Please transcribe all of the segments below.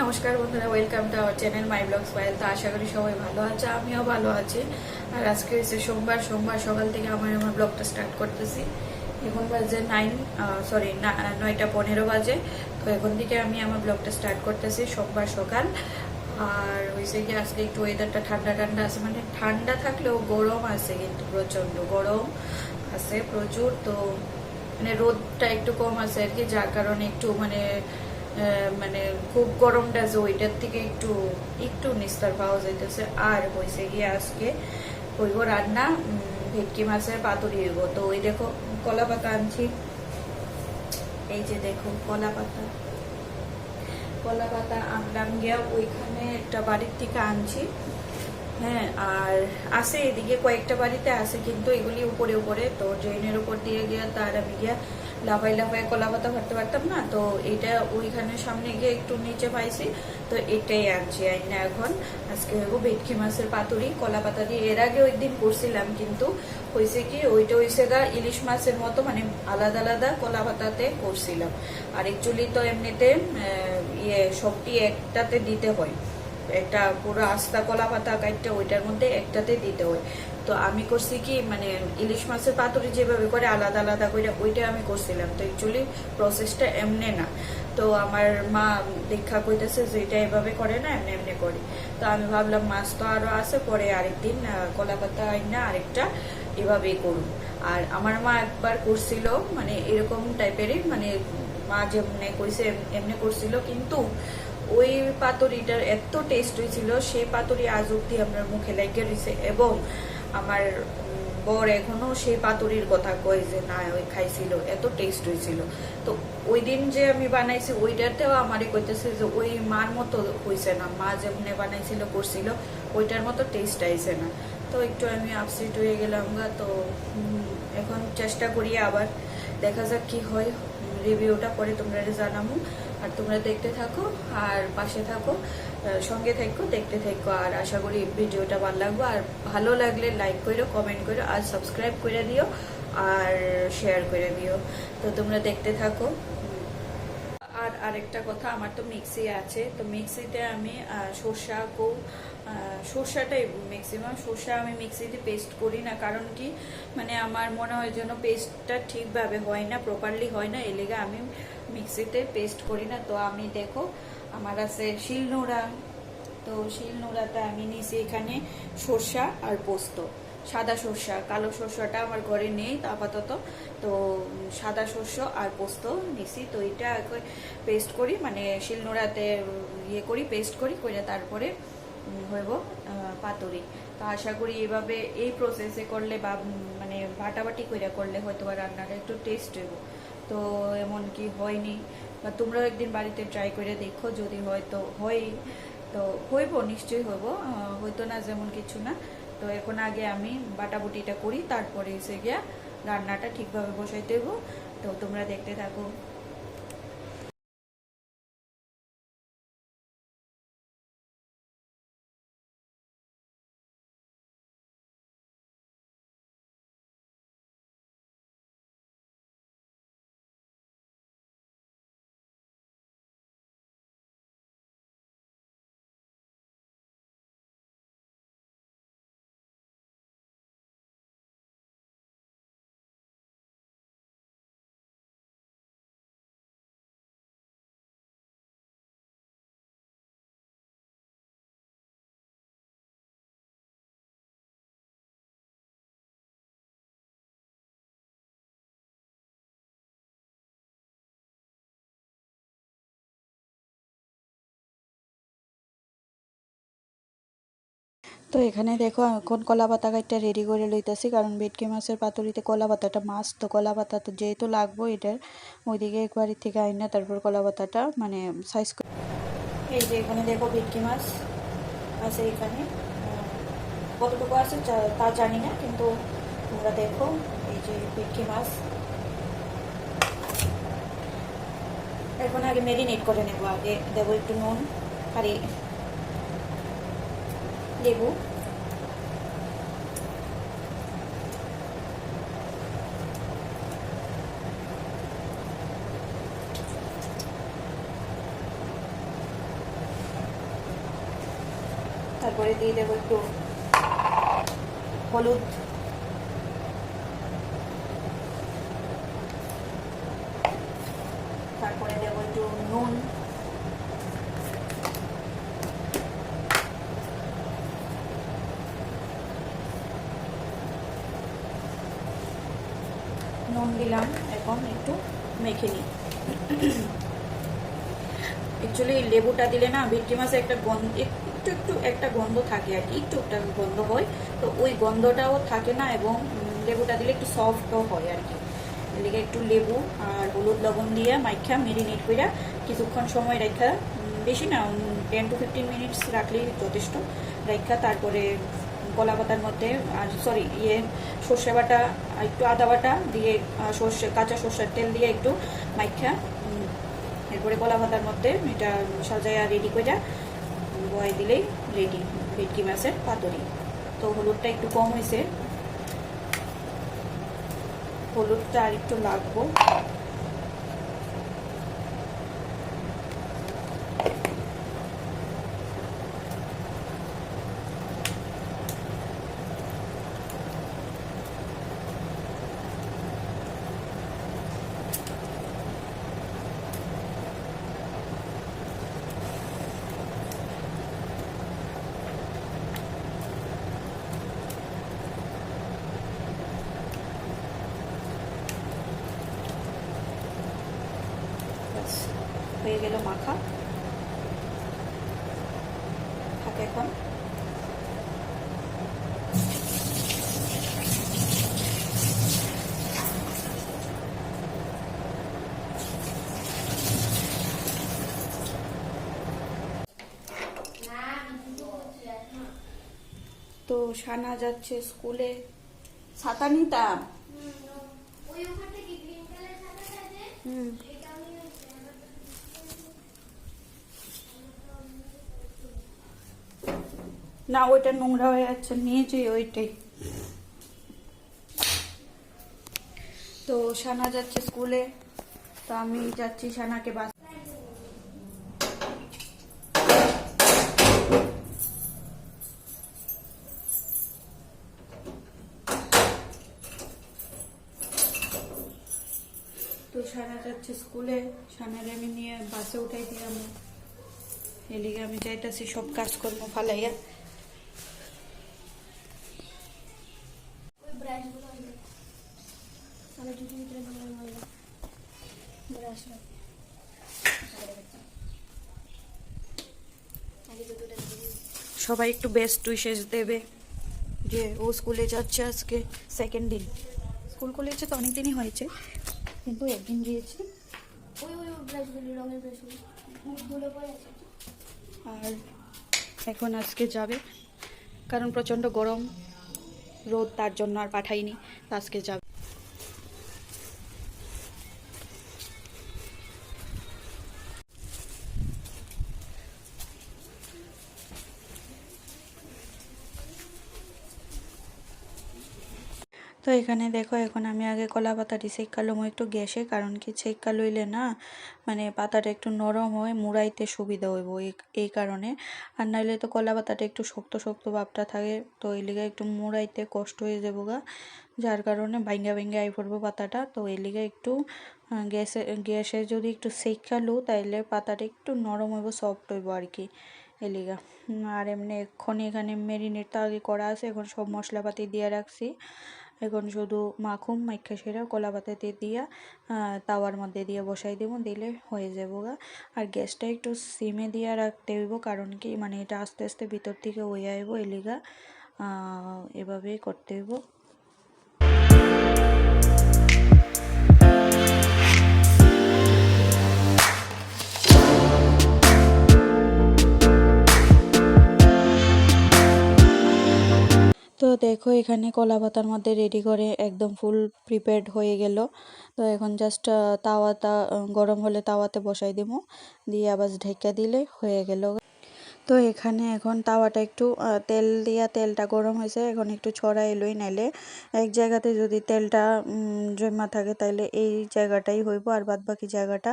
নমস্কার বন্ধুরা welcome to our channel my blogs file তো আশা করি সবাই ভালো আছে, আমিও ভালো আছি। আর আজকে হচ্ছে সোমবার সোমবার সকাল থেকে আমার আমার ব্লগটা স্টার্ট করতেছি। এখন বাজে নাইন সরি নয়টা পনেরো বাজে। তো এখন থেকে আমি আমার ব্লগটা স্টার্ট করতেছি সোমবার সকাল। আর হয়েছে কি, আজকে একটু ওয়েদারটা ঠান্ডা ঠান্ডা আছে। মানে ঠান্ডা থাকলেও গরম আছে কিন্তু প্রচণ্ড গরম আছে প্রচুর। তো মানে রোদটা একটু কম আছে আর কি, যার কারণে একটু মানে মানে খুব গরমটা আছে ওইটার থেকে একটু একটু নিস্তার পাওয়া যাইতেছে। আর হয়েছে গিয়ে আজকে হইব রান্না ভেটকি মাছের পাতুরি হইব। তো ওই দেখো, কলা পাতা আনছি। এই যে দেখো, কলা পাতা। কলা পাতা আনলাম গিয়া ওইখানে একটা বাড়ির থেকে আনছি। হ্যাঁ আর আছে এদিকে কয়েকটা বাড়িতে আছে, কিন্তু এগুলি উপরে উপরে। তো ড্রেনের উপর দিয়ে গিয়া তার আমি গিয়া লাফাই লাফাই কলা পাতা ভরতে পারতাম না, তো এটা ওইখানে সামনে গিয়ে একটু নিচে পাইছি, তো এটাই আনছি আই না এখন। আজকে হইব ভেটকি মাছের পাতুরি কলা পাতা দিয়ে। এর আগে ওই দিন করছিলাম কিন্তু হয়েছে কি ওইটা হয়েছে গা ইলিশ মাছের মতো মানে আলাদা আলাদা কলা পাতাতে করছিলাম। আর একচুয়ালি তো এমনিতে ইয়ে সবটি একটাতে দিতে হয়। একটা পুরো আস্তা কলা পাতা কাটটা ওইটার মধ্যে একটাতে দিতে হয়। তো আমি করছি কি মানে ইলিশ মাছের পাতুরি যেভাবে করে আলাদা আলাদা করে, ওইটা আমি করছিলাম। তো অ্যাকচুয়ালি প্রসেসটা এমনি না। তো আমার মা দীক্ষা কইতেছে যে এটা এভাবে করে না, এমনি এমনি করে। তো আমি ভাবলাম মাছ তো আরও আছে, পরে আরেকদিন কলা পাতা না আরেকটা এভাবেই করুন। আর আমার মা একবার করছিল মানে এরকম টাইপেরই মানে মা যেমনি কইছে এমনি করছিল, কিন্তু ওই পাতুরিটার এত টেস্ট হয়েছিল, সেই পাতুরি আজ অব্দি আমার মুখে লেগে রয়েছে এবং আমার বর এখনও সেই পাতুরির কথা কয় যে, না, ওই খাইছিল, এত টেস্ট হয়েছিল। তো ওই দিন যে আমি বানাইছি, ওইটাতেও আমারই কইতেছে যে, ওই মার মতো হয়েছে না, মা যেমন বানাইছিল, করছিল, ওইটার মতো টেস্ট আইছে না। তো একটু আমি আপসেট হয়ে গেলাম গা, তো এখন চেষ্টা করি আবার, দেখা যাক কি হয় রিভিউটা পরে তোমরা জানাব আর তোমরা দেখতে থাকো, আর পাশে থাকো সঙ্গে থাকো, দেখতে থাকো। আর আশা করি ভিডিওটা ভালো লাগবে। আর ভালো লাগলে লাইক করো কমেন্ট করো আর সাবস্ক্রাইব করে দিও, আর শেয়ার করে দিও। তো তোমরা দেখতে থাকো। আর আরেকটা কথা, আমার তো মিক্সি আছে। তো মিক্সিতে আমি সর্ষা কো সর্ষাটাই ম্যাক্সিমাম সর্ষা আমি মিক্সিতে পেস্ট করি না। কারণ কি? মানে আমার মনে হয় যেন পেস্টটা ঠিকভাবে হয় না প্রপারলি হয় না। এর লেগে আমি মিক্সিতে পেস্ট করি না, তো আমি দেখো আমার আছে শিলনোড়া তো শিলনোড়াতে আমি নিছি এখানে সর্ষা আর পোস্ত, সাদা সর্ষা, কালো সর্ষাটা আমার ঘরে নেই আপাতত। তো সাদা শস্য আর পোস্ত নিছি তো এটা পেস্ট করি মানে শিলনোড়াতে ইয়ে করি, পেস্ট করি করে তারপরে হইব পাতুরি। তো আশা করি এভাবে এই প্রসেসে করলে বা মানে বাটাবাটি করে করলে হয়তো বা রান্নাটা একটু টেস্ট হইব। তো এমন কি হয়নি, বা তোমরাও একদিন বাড়িতে ট্রাই করে দেখো, যদি হয় তো হয়, তো হইব, নিশ্চয়ই হইব হইতো না যেমন কিছু না। তো এখন আগে আমি বাটাবুটিটা করি, তারপরে এসে গিয়া রান্নাটা ঠিকভাবে বসাইতে হইব। তো তোমরা দেখতে থাকো। তো এখানে দেখো, এখন কলা পাতা কাটটা রেডি করে লইতেছি, কারণ ভেটকি মাছের পাতুরিতে কলা পাতাটা মাছ তো কলা পাতা তো যেহেতু লাগবো এটার, ওইদিকে এক থেকে থেকে আইনা তারপর কলা পাতাটা মানে সাইজ এই যে এখানে দেখো ভেটকি মাছ আছে এখানে। কতটুকু আছে তা জানি না, কিন্তু তোমরা দেখো এই যে ভেটকি মাছ। এখন আগে মেরিনেট করে নেব, আগে দেবো একটু নুন আর দেব। তারপরে দিয়ে দেবো একটু হলুদ। নুন দিলাম, এখন একটু মেখে নিই। অ্যাকচুয়ালি লেবুটা দিলে না, ভেটকি মাছে একটা গন্ধ, একটু একটু একটা গন্ধ থাকে আর কি, একটু একটা গন্ধ হয়। তো ওই গন্ধটাও থাকে না এবং লেবুটা দিলে একটু সফটও হয় আর কি। এদিকে একটু লেবু আর হলুদ লবণ দিয়ে মাইখা মেরিনেট করে কিছুক্ষণ সময় রেখা বেশি না টেন টু ফিফটিন মিনিটস রাখলেই যথেষ্ট। রেখা তারপরে কলা পাতার মধ্যে, আর সরি ইয়ে সর্ষে বাটা, একটু আদা বাটা দিয়ে সর্ষে, কাঁচা সর্ষের তেল দিয়ে একটু মাইখা এরপরে কলা পাতার মধ্যে এটা সাজায়া রেডি করে বয় দিলেই রেডি ভেটকি মাছের পাতুরি। তো হলুদটা একটু কম হয়েছে হলুদটা আর একটু লাগবো। হয়ে গেল মাখা। থাকে এখন। তো সানা যাচ্ছে স্কুলে। ছাতা নিতাম। হুম এটা আমি না, ওইটা নোংরা হয়ে যাচ্ছে নিয়েছি ওইটাই। তো সানা যাচ্ছে স্কুলে, তো আমি যাচ্ছি সানাকে বাস তো সানা যাচ্ছে স্কুলে সানার আমি নিয়ে বাসে উঠাই দিলাম এদিকে আমি যাইতাছি, সব কাজকর্ম ফালাইয়া। সবাই একটু বেস্ট উইশেস দেবে যে ও স্কুলে যাচ্ছে আজকে সেকেন্ড দিন। স্কুল কলেজে তো অনেক দিনই হয়েছে কিন্তু একদিন গিয়েছি। ওই ওই ওই রঙের ব্রাশগুলো মুখগুলো আর এখন আজকে যাবে কারণ প্রচণ্ড গরম রোদ তার জন্য আর পাঠাইনি আজকে যাবে। এখানে দেখো, এখন আমি আগে কলা পাতাটি সেক্কা লমো একটু গ্যাসে, কারণ কি সেক্কা লইলে না মানে পাতাটা একটু নরম হয়, মুড়াইতে সুবিধা হইব এই- কারণে। আর নাইলে তো কলা পাতাটা একটু শক্ত শক্ত ভাবটা থাকে, তো এই লিগে একটু মুড়াইতে কষ্ট হয়ে যাব গা। যার কারণে ভাঙ্গা ভাঙ্গা আই পড়ব পাতাটা, তো এই লিগে একটু গ্যাসে গ্যাসে যদি একটু সেক্কা লো তাইলে পাতাটা একটু নরম হইব সফট হইব আর কি এলিগা আর এমনি এক্ষণে এখানে মেরিনেট তো আগে করা আছে, এখন সব মশলাপাতি দিয়ে রাখছি। এখন শুধু মাখুম, মাইখা সেরা, কলা পাতাতে দিয়া তাওয়ার মধ্যে দিয়ে বসাই দেবো, দিলে হয়ে যাব গা। আর গ্যাসটা একটু সিমে দিয়ে রাখতে হইব, কারণ কি মানে এটা আস্তে আস্তে ভিতর থেকে হয়ে আইব এলিগা এভাবেই করতে হইব। দেখো এখানে কলা পাতার মধ্যে রেডি করে একদম ফুল প্রিপেড হয়ে গেল। তো এখন জাস্ট তাওয়াতা গরম হলে তাওয়াতে বসাই দিব। দিয়ে আবার ঢেকে দিলে হয়ে গেল। তো এখানে এখন তাওয়াটা একটু তেল দিয়া তেলটা গরম হয়েছে, এখন একটু ছড়াই লই নাইলে। এক জায়গাতে যদি তেলটা জমা থাকে তাইলে এই জায়গাটাই হইব, আর বাদ বাকি জায়গাটা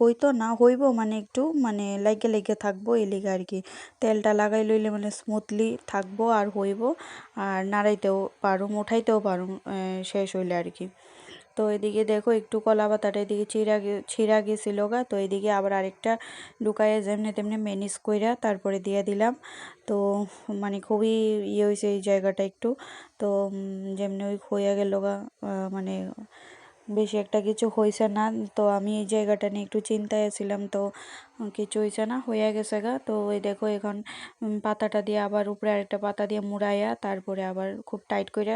হইতো না, হইব মানে একটু মানে লাইগে লাইগে থাকব এই লিগে আর কি। তেলটা লাগাই লইলে মানে স্মুথলি থাকব আর হইব, আর নাড়াইতেও পারুম, উঠাইতেও পারুম শেষ হইলে আর কি। তো এদিকে দেখো একটু কলা পাতাটা এদিকে ছিঁড়া ছিঁড়া গেছিল গা। তো এদিকে আবার আরেকটা ঢুকাইয়া যেমনি তেমনি ম্যানেজ কইরা তারপরে দিয়ে দিলাম। তো মানে খুবই ইয়ে হয়েছে এই জায়গাটা একটু। তো যেমনি ওই খোয়া গেল গা মানে বেশি একটা কিছু হয়েছে না। তো আমি এই জায়গাটা নিয়ে একটু চিন্তায় ছিলাম তো কিছু হয়েছে না হয়ে গেছে গা। তো ওই দেখো এখন পাতাটা দিয়ে আবার উপরে আরেকটা পাতা দিয়ে মুড়াইয়া তারপরে আবার খুব টাইট করে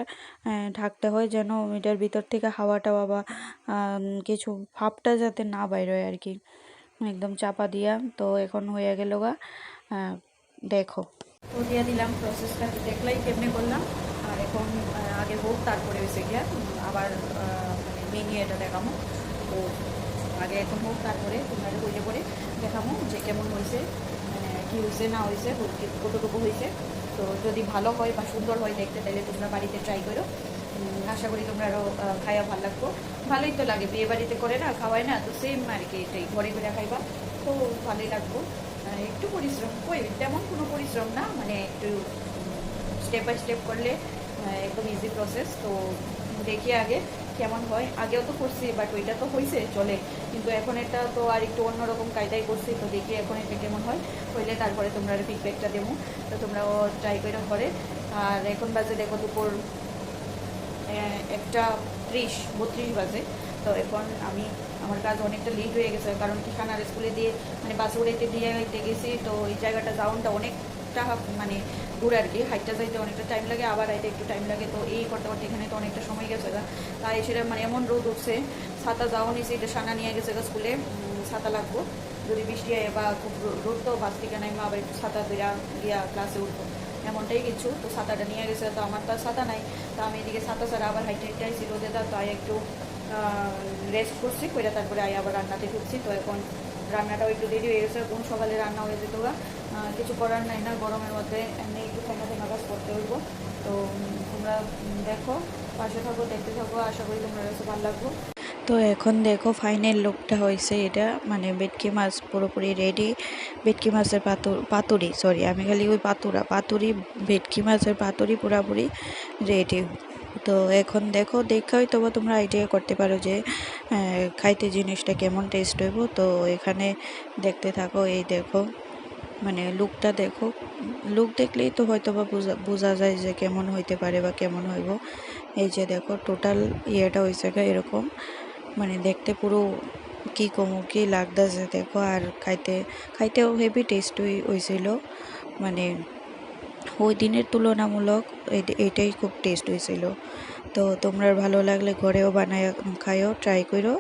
ঢাকতে হয় যেন এটার ভিতর থেকে হাওয়াটা বাবা কিছু ভাপটা যাতে না বাইর হয় আর কি। একদম চাপা দিয়া, তো এখন হয়ে গেল গা। দেখো। তো দিয়ে দিলাম প্রসেসটা দেখলাই কেমনে করলাম। আর এখন আগে হোক, তারপরে হয়েছে গিয়া। আবার ভেঙে এটা দেখামো তো আগে এখন হোক, তারপরে তোমরা হইলে পরে দেখামো যে কেমন হয়েছে মানে কী হয়েছে, না হয়েছে, কতটুকু হয়েছে। তো যদি ভালো হয় বা সুন্দর হয় দেখতে, তাহলে তোমরা বাড়িতে ট্রাই করো। আশা করি তোমরা আরও খাইয়া ভালো লাগবো। ভালোই তো লাগে, বিয়ে বাড়িতে করে না, খাওয়ায় না, তো সেম আর কি এটাই, ঘরে ঘরে খাইবা। তো ভালোই লাগবো। একটু পরিশ্রম, কই তেমন কোনো পরিশ্রম না মানে একটু স্টেপ বাই স্টেপ করলে একদম ইজি প্রসেস তো দেখি আগে কেমন হয়, আগেও তো করছি বাট ওইটা তো হয়েছে চলে। কিন্তু এখন এটা তো আর একটু অন্যরকম কায়দায় করছি, তো দেখি এখন এটা কেমন হয়। হইলে তারপরে তোমরা ফিডব্যাকটা দেবো। তো তোমরাও ট্রাই করে ঘরে আর এখন বাজে দেখো দুপুর একটা ত্রিশ, বত্রিশ বাজে। তো এখন আমি, আমার কাজ অনেকটা লেট হয়ে গেছে, কারণ কি ঠিকানার স্কুলে দিয়ে মানে বাসে উড়াইতে দিয়ে গেছি, তো এই জায়গাটা যাওনটা অনেকটা মানে দূর আর কি, হাইটটা যাইতে অনেকটা টাইম লাগে, আবার আইতে একটু টাইম লাগে, তো এই করতে করতে এখানে তো অনেকটা সময় গেছে তাই সেটা মানে এমন রোদ উঠছে, ছাতা যাওয়া নিয়েছে এটা সানা নিয়ে গেছে স্কুলে ছাতা লাগবো। যদি বৃষ্টি হয় বা খুব রোদ তো, বাস থেকে নাই মা আবার একটু ছাতা দিয়া গিয়া ক্লাসে উঠবো। এমনটাই কিছু, তো ছাতাটা নিয়ে গেছে তো আমার তো ছাতা নাই। তো আমি এদিকে ছাতা ছাড়া আবার হাইটে হাইটে আইসি রোদে দা তো আই একটু রেস্ট করছি করে তারপরে আই আবার রান্নাতে ঢুকছি। তো এখন রান্নাটাও একটু দেরি হয়ে গেছে কোন সকালে রান্না হয়ে যেত কিছু করার নাই না, গরমের মধ্যে, এমনি ঠান্ডা কাজ করতে হইব তো তোমরা দেখো, পাশে থাকো, দেখতে থাকো, আশা করি তোমরা কাছে ভালো লাগবো। তো এখন দেখো ফাইনাল লুকটা হয়েছে এটা মানে ভেটকি মাছ পুরোপুরি রেডি ভেটকি মাছের পাতুর পাতুরি সরি আমি খালি ওই পাতুরা, পাতুরি, ভেটকি মাছের পাতুরি পুরাপুরি রেডি তো এখন দেখো, দেখে হয়তো বা তোমরা আইডিয়া করতে পারো যে খাইতে জিনিসটা কেমন টেস্ট হইব। তো এখানে দেখতে থাকো, এই দেখো। মানে লুকটা দেখো। লুক দেখলেই তো হয়তো বা বোঝা যায় যে কেমন হইতে পারে বা কেমন হইব। এই যে দেখো টোটাল ইয়েটা হয়েছে গা এরকম। মানে দেখতে পুরো কি কমু, কি লাগতেছে দেখো। আর খাইতে, খাইতেও হেভি টেস্ট হয়েছিল মানে ওই দিনের তুলনামূলক এইটাই খুব টেস্ট হয়েছিল তো তোমরা ভালো লাগলে ঘরেও বানায় খাইও ট্রাই করো